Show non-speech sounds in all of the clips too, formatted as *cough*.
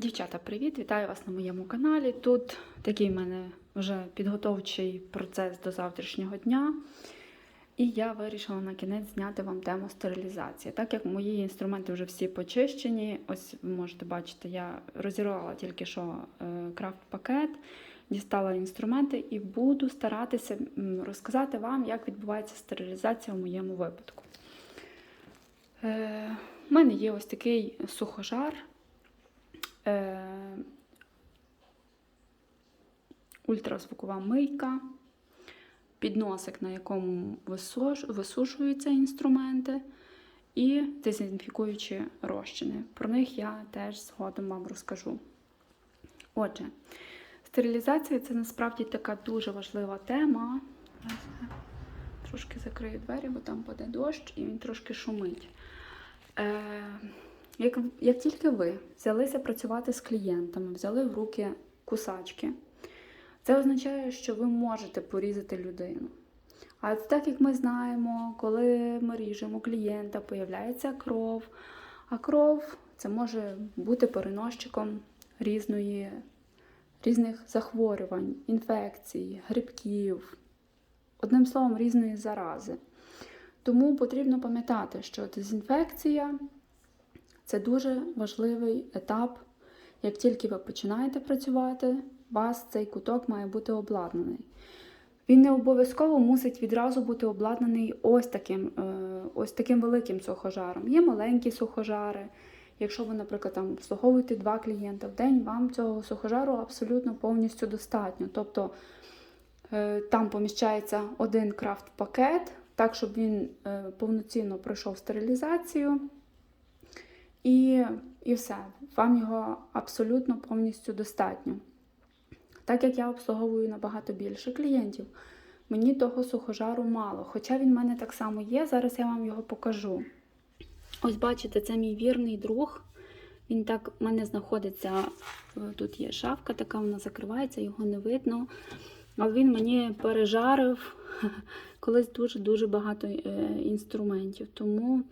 Дівчата, привіт! Вітаю вас на моєму каналі. Тут такий в мене вже підготовчий процес до завтрашнього дня. І я вирішила на кінець зняти вам тему стерилізації. Так як мої інструменти вже всі почищені, ось ви можете бачити, я розірвала тільки що е, крафт-пакет, дістала інструменти і буду старатися розказати вам, як відбувається стерилізація у моєму випадку. Е, У мене є ось такий сухожар. Е, ультразвукова мийка, підносик, на якому висушуються інструменти, і дезінфікуючі розчини. Про них я теж згодом вам розкажу. Отже, стерилізація це насправді така дуже важлива тема. Трошки закрию двері, бо там паде дощ і він трошки шумить. Е, як, як тільки ви взялися працювати з клієнтами, взяли в руки кусачки, це означає, що ви можете порізати людину. А так як ми знаємо, коли ми ріжемо клієнта, появляється кров, а кров це може бути переносчиком різної, різних захворювань, інфекцій, грибків, одним словом, різної зарази. Тому потрібно пам'ятати, що дезінфекція це дуже важливий етап. Як тільки ви починаєте працювати, у вас цей куток має бути обладнаний. Він не обов'язково мусить відразу бути обладнаний ось таким, е, ось таким великим сухожаром. Є маленькі сухожари. Якщо ви, наприклад, там обслуговуєте два клієнта в день, вам цього сухожару абсолютно повністю достатньо. Тобто е, там поміщається один крафт-пакет, так, щоб він е, повноцінно пройшов стерилізацію. І, і все, вам його абсолютно повністю достатньо. Так як я обслуговую набагато більше клієнтів, мені того сухожару мало. Хоча він в мене так само є, зараз я вам його покажу. Ось бачите, це мій вірний друг. Він так в мене знаходиться. е, Тут є шафка, така вона закривається, його не видно. Але він мені пережарив *laughs* колись дуже-дуже багато е, інструментів. Тому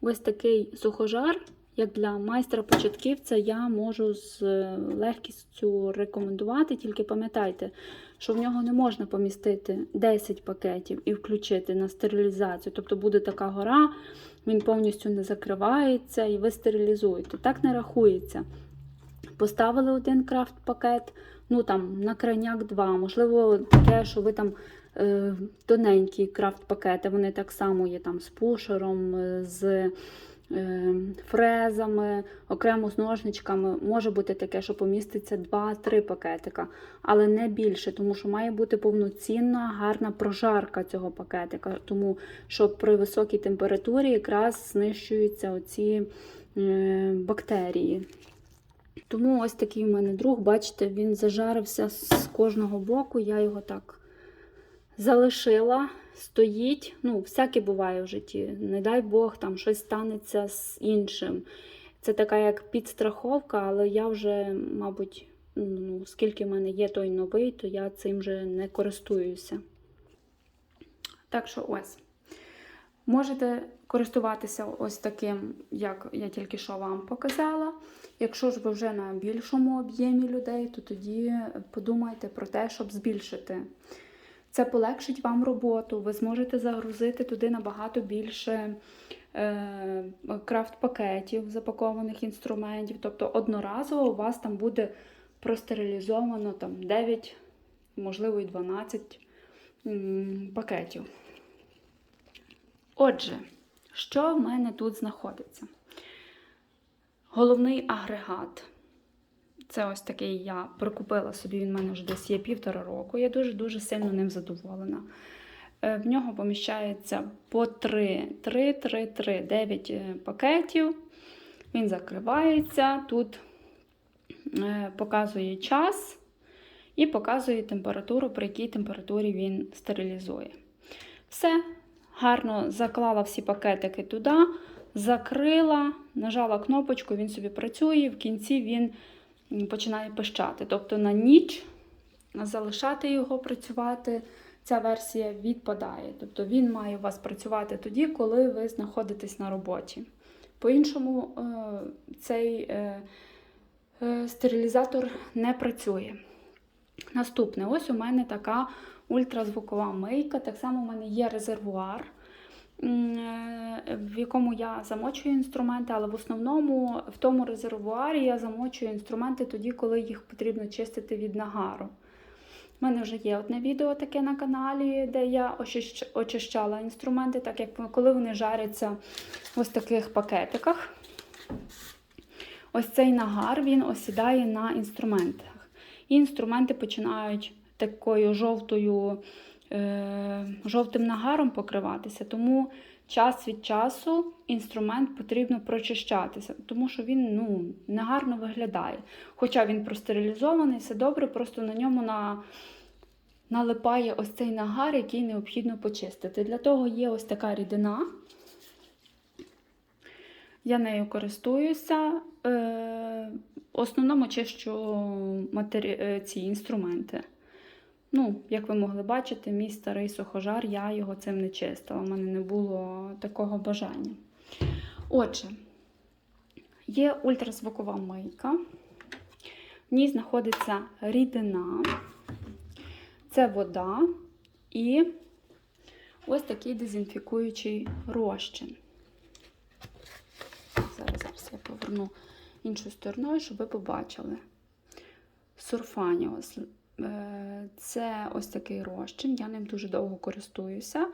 ось такий сухожар, як для майстра-початківця, я можу з е, легкістю рекомендувати. Тільки пам'ятайте, що в нього не можна помістити 10 пакетів і включити на стерилізацію. Тобто буде така гора, він повністю не закривається і ви стерилізуєте. Так не рахується. Поставили один крафт-пакет, ну там на крайняк два. Можливо, таке, що ви там е, тоненькі крафт-пакети, вони так само є там з пушером, е, з фрезами, окремо з ножничками. Може бути таке, що поміститься 2-3 пакетика, але не більше, тому що має бути повноцінна, гарна прожарка цього пакетика. Тому що при високій температурі якраз знищуються оці е, бактерії. Тому ось такий в мене друг, бачите, він зажарився з кожного боку. Я його так залишила, стоїть. Ну, всяке буває в житті. Не дай Бог, там щось станеться з іншим. Це така як підстраховка, але я вже, мабуть, ну, скільки в мене є той новий, то я цим вже не користуюся. Так що ось. Можете користуватися ось таким, як я тільки що вам показала. Якщо ж ви вже на більшому об'ємі людей, то тоді подумайте про те, щоб збільшити. Це полегшить вам роботу, ви зможете загрузити туди набагато більше е, крафт-пакетів, запакованих інструментів. Тобто одноразово у вас там буде простерилізовано там, 9, можливо, і 12 м, пакетів. Отже, що в мене тут знаходиться? Головний агрегат. Це ось такий я прикупила собі, він в мене вже десь є півтора року. Я дуже-дуже сильно ним задоволена. Е, В нього поміщається по 3, 3, 3, 3, 9 е, пакетів. Він закривається. Тут е, показує час і показує температуру, при якій температурі він стерилізує. Все, гарно заклала всі пакетики туди, закрила, нажала кнопочку, він собі працює, в кінці він починає пищати. Тобто на ніч залишати його працювати, ця версія відпадає. Тобто він має у вас працювати тоді, коли ви знаходитесь на роботі. По-іншому, е, цей е, е, стерилізатор не працює. Наступне, ось у мене така ультразвукова мийка. Так само у мене є резервуар, в якому я замочую інструменти, але в основному в тому резервуарі я замочую інструменти тоді, коли їх потрібно чистити від нагару. У мене вже є одне відео таке на каналі, де я очищала інструменти, так як коли вони жаряться в ось таких пакетиках. Ось цей нагар він осідає на інструментах. І інструменти починають такою жовтою, е, жовтим нагаром покриватися. Тому час від часу інструмент потрібно прочищатися, тому що він ну, негарно виглядає. Хоча він простерилізований, все добре, просто на ньому на, налипає ось цей нагар, який необхідно почистити. Для того є ось така рідина. Я нею користуюся. Е, в основному чищу матері... е, ці інструменти. Ну, як ви могли бачити, мій старий сухожар, я його цим не чистила. У мене не було такого бажання. Отже, є ультразвукова мийка. В ній знаходиться рідина, це вода і ось такий дезінфікуючий розчин. Зараз, зараз я поверну іншою стороною, щоб ви побачили. Сурфаніос. Е, Це ось такий розчин, я ним дуже довго користуюся.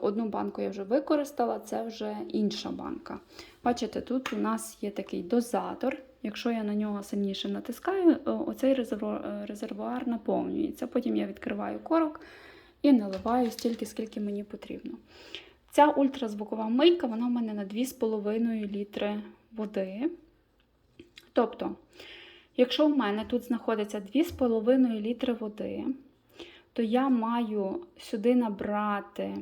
Одну банку я вже використала, це вже інша банка. Бачите, тут у нас є такий дозатор. Якщо я на нього сильніше натискаю, оцей е, резервуар наповнюється. Потім я відкриваю корок і наливаю стільки, скільки мені потрібно. Ця ультразвукова мийка, вона в мене на 2,5 літри води. Тобто, якщо в мене тут знаходиться 2,5 літри води, то я маю сюди набрати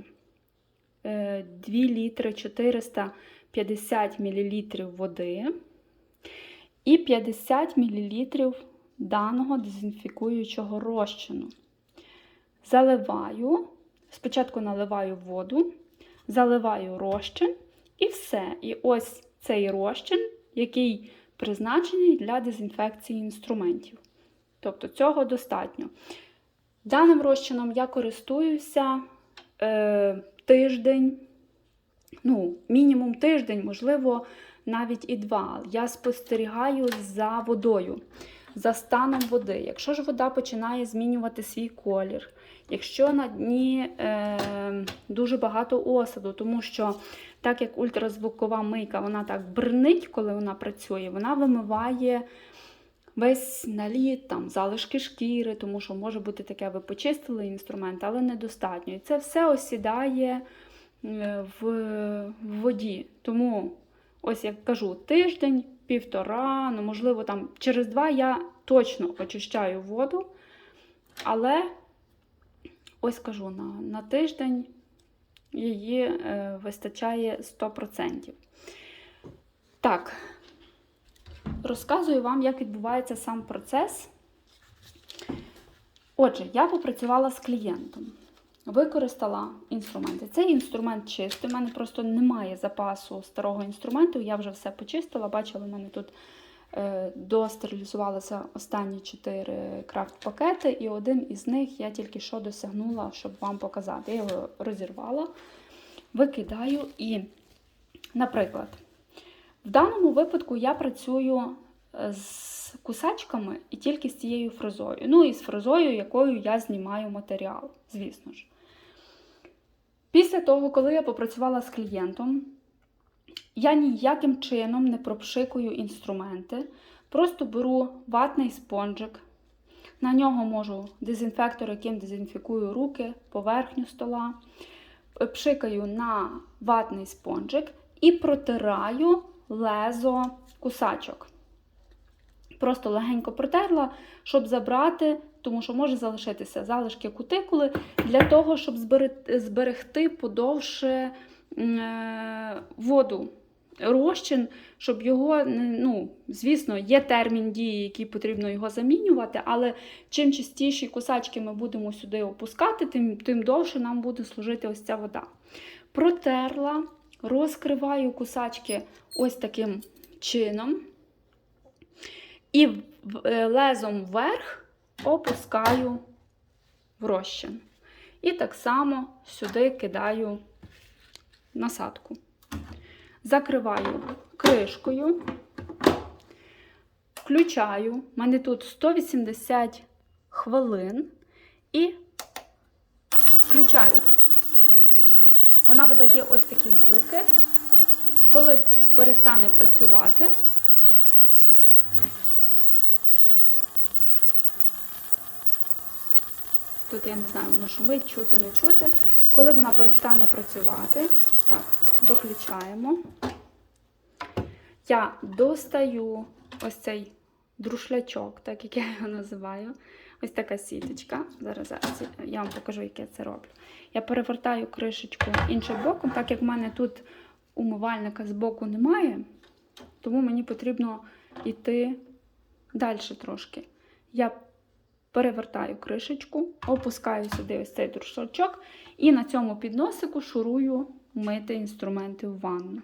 е, 2 літри 450 мл води і 50 мл даного дезінфікуючого розчину. Заливаю, спочатку наливаю воду, заливаю розчин і все. І ось цей розчин, який призначений для дезінфекції інструментів. Тобто цього достатньо. Даним розчином я користуюся е, тиждень, ну, мінімум тиждень, можливо, навіть і два. Я спостерігаю за водою, за станом води. Якщо ж вода починає змінювати свій колір, якщо на дні е, дуже багато осаду, тому що так як ультразвукова мийка, вона так брнить, коли вона працює, вона вимиває весь наліт, там, залишки шкіри, тому що може бути таке, ви почистили інструмент, але недостатньо. І це все осідає е, в воді. Тому, ось як кажу, тиждень, півтора, ну, можливо, там через два я точно очищаю воду, але ось кажу, на, на тиждень її е, вистачає 100%. Так, розказую вам, як відбувається сам процес. Отже, я попрацювала з клієнтом, використала інструменти. Цей інструмент чистий, у мене просто немає запасу старого інструменту, я вже все почистила. Бачили, у мене тут достерилізувалися останні 4 крафт-пакети, і один із них я тільки що досягнула, щоб вам показати. Я його розірвала, викидаю і, наприклад, в даному випадку я працюю е, з кусачками і тільки з цією фрезою. Ну і з фрезою, якою я знімаю матеріал, звісно ж. Після того, коли я попрацювала з клієнтом, я ніяким чином не пропшикую інструменти. Просто беру ватний спонжик. На нього можу дезінфектор, яким дезінфікую руки, поверхню стола. Пшикаю на ватний спонжик і протираю лезо кусачок. Просто легенько протерла, щоб забрати, тому що може залишитися залишки кутикули, для того, щоб зберегти подовше е, воду, розчин, щоб його, ну, звісно, є термін дії, який потрібно його замінювати, але чим частіші кусачки ми будемо сюди опускати, тим, тим довше нам буде служити ось ця вода. Протерла, розкриваю кусачки ось таким чином. і е, лезом вверх опускаю в розчин. І так само сюди кидаю насадку. Закриваю кришкою, включаю. У мене тут 180 хвилин і включаю. Вона видає ось такі звуки. Коли перестане працювати, тут я не знаю, воно шумить, чути, не чути. Коли вона перестане працювати, виключаємо. Я достаю ось цей друшлячок, так як я його називаю. Ось така сіточка. Зараз, зараз я вам покажу, як я це роблю. Я перевертаю кришечку іншим боком, так як в мене тут умивальника з боку немає, тому мені потрібно йти далі трошки. Я перевертаю кришечку, опускаю сюди ось цей друшлачок і на цьому підносику шурую мити інструменти в ванну.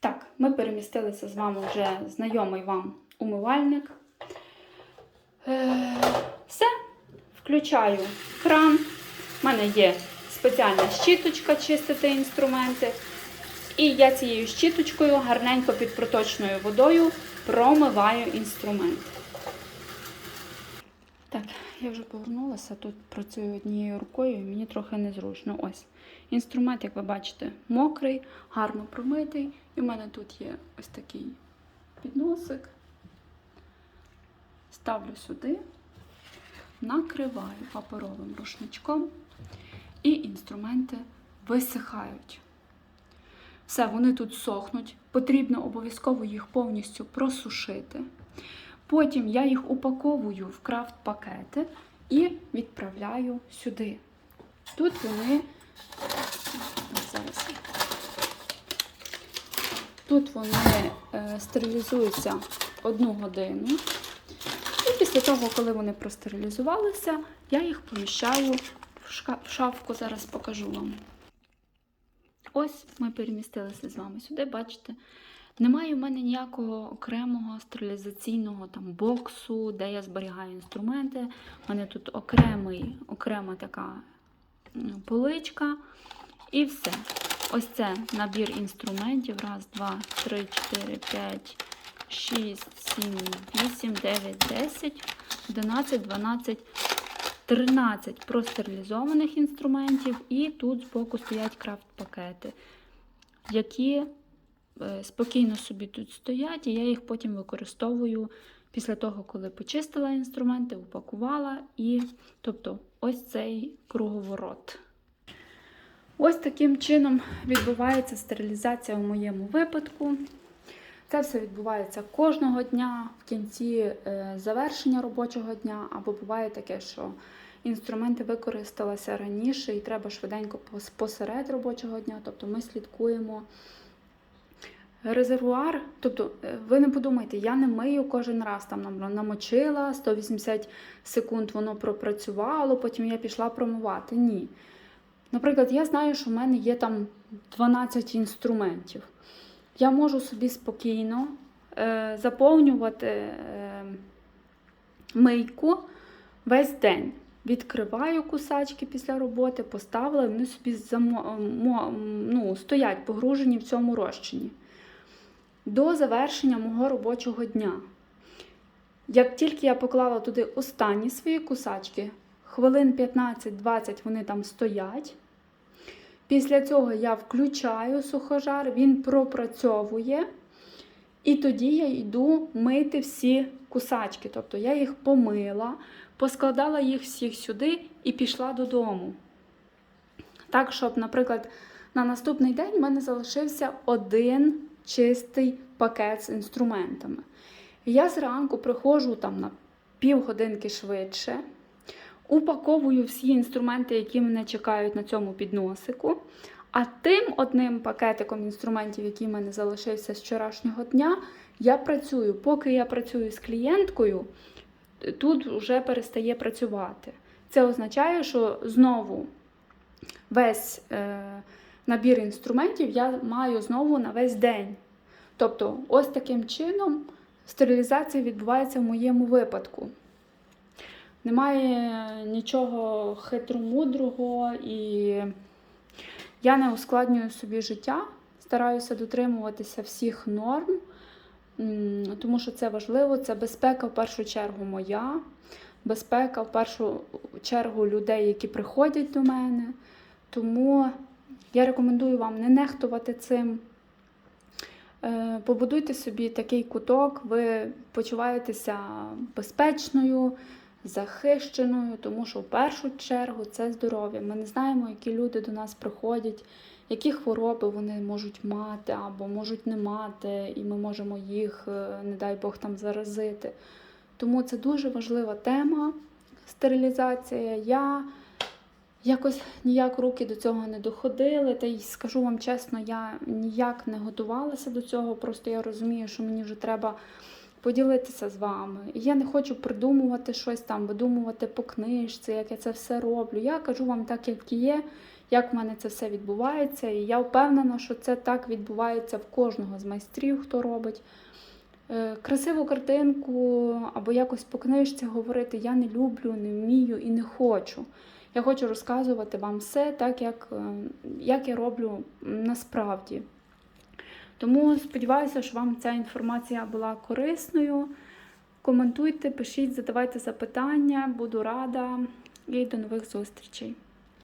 Так, ми перемістилися з вами вже знайомий вам умивальник. Е, все, включаю кран. У мене є спеціальна щіточка чистити інструменти. І я цією щіточкою гарненько під проточною водою промиваю інструмент. Я вже повернулася, тут працюю однією рукою і мені трохи незручно. Ось. Інструмент, як ви бачите, мокрий, гарно промитий. І в мене тут є ось такий підносик. Ставлю сюди, накриваю паперовим рушничком, і інструменти висихають. Все, вони тут сохнуть. Потрібно обов'язково їх повністю просушити. Потім я їх упаковую в крафт-пакети і відправляю сюди. Тут вони. Зараз. Тут вони е, стерилізуються одну годину. І після того, коли вони простерилізувалися, я їх поміщаю в, шафку. Зараз покажу вам. Ось ми перемістилися з вами сюди, бачите. Немає в мене ніякого окремого стерилізаційного там боксу, де я зберігаю інструменти. У мене тут окремий, окрема така поличка. І все. Ось це набір інструментів. Раз, два, три, чотири, п'ять, шість, сім, вісім, дев'ять, десять, одинадцять, дванадцять, тринадцять простерилізованих інструментів. І тут збоку стоять крафт-пакети, які спокійно собі тут стоять, і я їх потім використовую після того, коли почистила інструменти, упакувала. І, тобто, ось цей круговорот. Ось таким чином відбувається стерилізація у моєму випадку. Це все відбувається кожного дня в кінці е, завершення робочого дня, або буває таке, що інструменти використалися раніше і треба швиденько пос- посеред робочого дня. Тобто ми слідкуємо резервуар. Тобто, е, ви не подумайте, я не мию кожен раз там намочила 180 секунд, воно пропрацювало, потім я пішла промивати. Ні. Наприклад, я знаю, що в мене є там 12 інструментів. Я можу собі спокійно е, заповнювати е, мийку весь день. Відкриваю кусачки після роботи, поставила, вони собі замо, мо- ну, стоять погружені в цьому розчині. До завершення мого робочого дня. Як тільки я поклала туди останні свої кусачки, хвилин 15-20 вони там стоять. Після цього я включаю сухожар, він пропрацьовує. І тоді я йду мити всі кусачки. Тобто я їх помила, поскладала їх всіх сюди і пішла додому. Так, щоб, наприклад, на наступний день в мене залишився один чистий пакет з інструментами. Я зранку приходжу там на півгодинки швидше, упаковую всі інструменти, які мене чекають на цьому підносику. А тим одним пакетиком інструментів, який в мене залишився з вчорашнього дня, я працюю. Поки я працюю з клієнткою, тут вже перестає працювати. Це означає, що знову весь е, набір інструментів я маю знову на весь день. Тобто, ось таким чином стерилізація відбувається в моєму випадку. Немає нічого хитромудрого і я не ускладнюю собі життя, стараюся дотримуватися всіх норм, тому що це важливо. Це безпека в першу чергу моя, безпека в першу чергу людей, які приходять до мене. Тому я рекомендую вам не нехтувати цим. Е, Побудуйте собі такий куток, ви почуваєтеся безпечною, захищеною, тому що в першу чергу це здоров'я. Ми не знаємо, які люди до нас приходять, які хвороби вони можуть мати або можуть не мати, і ми можемо їх, е, не дай Бог, там заразити. Тому це дуже важлива тема стерилізація. Я якось ніяк руки до цього не доходили. Та й скажу вам чесно, я ніяк не готувалася до цього. Просто я розумію, що мені вже треба поділитися з вами. І я не хочу придумувати щось там, видумувати по книжці, як я це все роблю. Я кажу вам так, як є, як в мене це все відбувається. І я впевнена, що це так відбувається в кожного з майстрів, хто робить. Е, Красиву картинку або якось по книжці говорити я не люблю, не вмію і не хочу. Я хочу розказувати вам все так, як, е, як я роблю насправді. Тому сподіваюся, що вам ця інформація була корисною. Коментуйте, пишіть, задавайте запитання, буду рада і до нових зустрічей.